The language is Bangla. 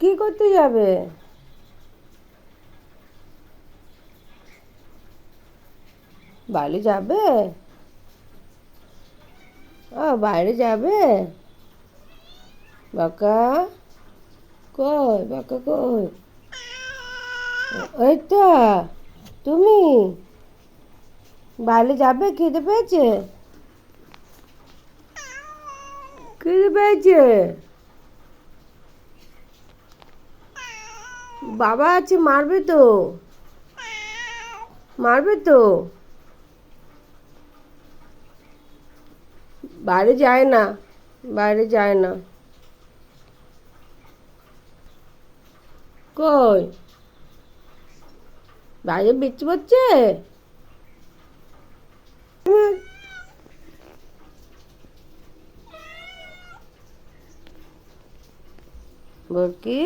কি করতে যাবে? বাইরে যাবে? ও, বাইরে যাবে? বাকা? কই বাকা কই? ওই তো, তুমি? বাইরে যাবে? খিদে পেয়েছে? খিদে পেয়েছে? বাবা আছে, মারবে তো। মারবে তো। বাইরে যায় না, বাইরে যায় না। কই? বাইরে বিচ্ছু পড়ছে বলকি